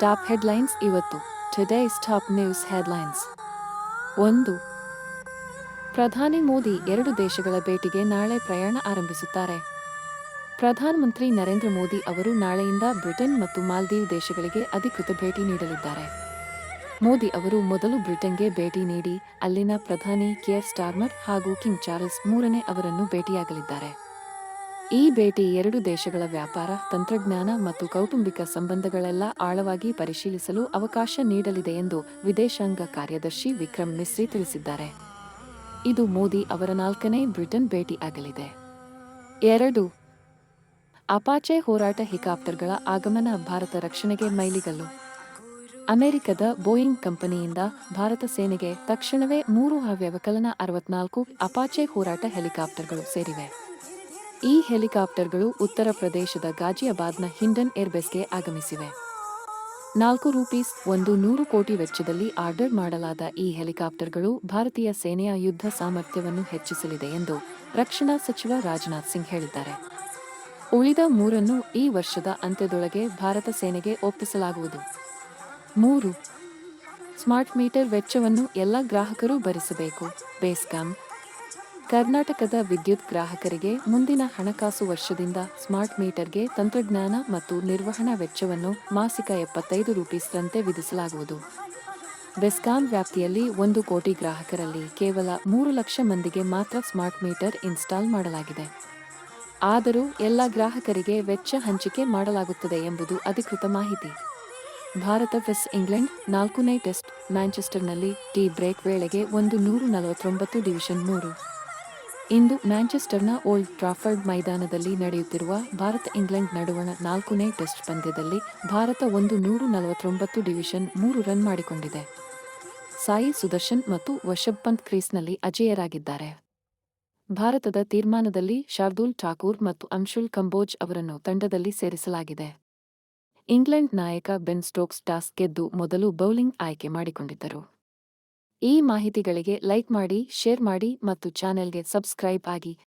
Top headlines ಇವತ್ತು. Today's top news headlines ಒಂದು. ಪ್ರಧಾನಿ ಮೋದಿ ಎರಡು ದೇಶಗಳ ಭೇಟಿಗೆ ನಾಳೆ ಪ್ರಯಾಣ ಆರಂಭಿಸುತ್ತಾರೆ. ಪ್ರಧಾನಮಂತ್ರಿ ನರೇಂದ್ರ ಮೋದಿ ಅವರು ನಾಳೆಯಿಂದ ಬ್ರಿಟನ್ ಮತ್ತು ಮಾಲ್ದೀವ್ ದೇಶಗಳಿಗೆ ಅಧಿಕೃತ ಭೇಟಿ ನೀಡಲಿದ್ದಾರೆ. ಮೋದಿ ಅವರು ಮೊದಲು ಬ್ರಿಟನ್ಗೆ ಭೇಟಿ ನೀಡಿ, ಅಲ್ಲಿನ ಪ್ರಧಾನಿ ಕೇರ್ ಸ್ಟಾರ್ಮರ್ ಹಾಗೂ ಕಿಂಗ್ ಚಾರ್ಲ್ಸ್ ಮೂರನೇ ಅವರನ್ನು ಭೇಟಿಯಾಗಲಿದ್ದಾರೆ. ಈ ಭೇಟಿ ಎರಡು ದೇಶಗಳ ವ್ಯಾಪಾರ, ತಂತ್ರಜ್ಞಾನ ಮತ್ತು ಕೌಟುಂಬಿಕ ಸಂಬಂಧಗಳೆಲ್ಲ ಆಳವಾಗಿ ಪರಿಶೀಲಿಸಲು ಅವಕಾಶ ನೀಡಲಿದೆ ಎಂದು ವಿದೇಶಾಂಗ ಕಾರ್ಯದರ್ಶಿ ವಿಕ್ರಮ್ ಮಿಸ್ರಿ ತಿಳಿಸಿದ್ದಾರೆ. ಇದು ಮೋದಿ ಅವರ ನಾಲ್ಕನೇ ಬ್ರಿಟನ್ ಭೇಟಿ ಆಗಲಿದೆ ಎರಡು. ಅಪಾಚೆ ಹೋರಾಟ ಹೆಲಿಕಾಪ್ಟರ್ಗಳ ಆಗಮನ ಭಾರತ ರಕ್ಷಣೆಗೆ ಮೈಲಿಗಲ್ಲು. ಅಮೆರಿಕದ ಬೋಯಿಂಗ್ ಕಂಪನಿಯಿಂದ ಭಾರತ ಸೇನೆಗೆ ತಕ್ಷಣವೇ ಮೂರು ಹವ್ಯವಕಲನ ಅರವತ್ನಾಲ್ಕು ಅಪಾಚೆ ಹೋರಾಟ ಹೆಲಿಕಾಪ್ಟರ್ಗಳು ಸೇರಿವೆ. ಈ ಹೆಲಿಕಾಪ್ಟರ್ಗಳು ಉತ್ತರ ಪ್ರದೇಶದ ಗಾಜಿಯಾಬಾದ್ನ ಹಿಂಡನ್ ಏರ್ಬೇಸ್ಗೆ ಆಗಮಿಸಿವೆ. ನಾಲ್ಕು ರೂಪೀಸ್ ಒಂದು ನೂರು ಕೋಟಿ ವೆಚ್ಚದಲ್ಲಿ ಆರ್ಡರ್ ಮಾಡಲಾದ ಈ ಹೆಲಿಕಾಪ್ಟರ್ಗಳು ಭಾರತೀಯ ಸೇನೆಯ ಯುದ್ಧ ಸಾಮರ್ಥ್ಯವನ್ನು ಹೆಚ್ಚಿಸಲಿದೆ ಎಂದು ರಕ್ಷಣಾ ಸಚಿವ ರಾಜನಾಥ್ ಸಿಂಗ್ ಹೇಳಿದ್ದಾರೆ. ಉಳಿದ ಮೂರನ್ನು ಈ ವರ್ಷದ ಅಂತ್ಯದೊಳಗೆ ಭಾರತ ಸೇನೆಗೆ ಒಪ್ಪಿಸಲಾಗುವುದು. ಮೂರು, ಸ್ಮಾರ್ಟ್ ಮೀಟರ್ ವೆಚ್ಚವನ್ನು ಎಲ್ಲ ಗ್ರಾಹಕರು ಭರಿಸಬೇಕು. ಬೇಸ್ಕಾಂ ಕರ್ನಾಟಕದ ವಿದ್ಯುತ್ ಗ್ರಾಹಕರಿಗೆ ಮುಂದಿನ ಹಣಕಾಸು ವರ್ಷದಿಂದ ಸ್ಮಾರ್ಟ್ ಮೀಟರ್ಗೆ ತಂತ್ರಜ್ಞಾನ ಮತ್ತು ನಿರ್ವಹಣಾ ವೆಚ್ಚವನ್ನು ಮಾಸಿಕ ಎಪ್ಪತ್ತೈದು ರೂಪೀಸ್ರಂತೆ ವಿಧಿಸಲಾಗುವುದು. ಬೆಸ್ಕಾಂ ವ್ಯಾಪ್ತಿಯಲ್ಲಿ ಒಂದು ಕೋಟಿ ಗ್ರಾಹಕರಲ್ಲಿ ಕೇವಲ ಮೂರು ಲಕ್ಷ ಮಂದಿಗೆ ಮಾತ್ರ ಸ್ಮಾರ್ಟ್ ಮೀಟರ್ ಇನ್ಸ್ಟಾಲ್ ಮಾಡಲಾಗಿದೆ. ಆದರೂ ಎಲ್ಲ ಗ್ರಾಹಕರಿಗೆ ವೆಚ್ಚ ಹಂಚಿಕೆ ಮಾಡಲಾಗುತ್ತದೆ ಎಂಬುದು ಅಧಿಕೃತ ಮಾಹಿತಿ. ಭಾರತ ವೆಸ್ ಇಂಗ್ಲೆಂಡ್ ನಾಲ್ಕನೇ ಟೆಸ್ಟ್ ಮ್ಯಾಂಚೆಸ್ಟರ್ನಲ್ಲಿ ಟೀ ಬ್ರೇಕ್ ವೇಳೆಗೆ ಒಂದು ನೂರು ನಲವತ್ತೊಂಬತ್ತು ಡಿವಿಷನ್ ಮೂರು. ಇಂದು ಮ್ಯಾಂಚೆಸ್ಟರ್ನ ಓಲ್ಡ್ ಟ್ರಾಫರ್ಡ್ ಮೈದಾನದಲ್ಲಿ ನಡೆಯುತ್ತಿರುವ ಭಾರತ ಇಂಗ್ಲೆಂಡ್ ನಡುವಣ ನಾಲ್ಕನೇ ಟೆಸ್ಟ್ ಪಂದ್ಯದಲ್ಲಿ ಭಾರತ ಒಂದು ನೂರು ನಲವತ್ತೊಂಬತ್ತು ಡಿವಿಷನ್ ಮೂರು ರನ್ ಮಾಡಿಕೊಂಡಿದೆ. ಸಾಯಿ ಸುದರ್ಶನ್ ಮತ್ತು ವಶಬ್ ಪಂತ್ ಕ್ರೀಸ್ನಲ್ಲಿ ಅಜೇಯರಾಗಿದ್ದಾರೆ. ಭಾರತದ ತೀರ್ಮಾನದಲ್ಲಿ ಶಾರ್ದೂಲ್ ಠಾಕೂರ್ ಮತ್ತು ಅಂಶುಲ್ ಕಂಬೋಜ್ ಅವರನ್ನು ತಂಡದಲ್ಲಿ ಸೇರಿಸಲಾಗಿದೆ. ಇಂಗ್ಲೆಂಡ್ ನಾಯಕ ಬೆನ್ ಸ್ಟೋಕ್ಸ್ ಟಾಸ್ ಗೆದ್ದು ಮೊದಲು ಬೌಲಿಂಗ್ ಆಯ್ಕೆ ಮಾಡಿಕೊಂಡಿದ್ದರು. ಈ ಮಾಹಿತಿಗಳಿಗೆ ಲೈಕ್ ಮಾಡಿ ಶೇರ್ ಮಾಡಿ ಮತ್ತು ಚಾನೆಲ್ಗೆ ಸಬ್ಸ್ಕ್ರೈಬ್ ಆಗಿ.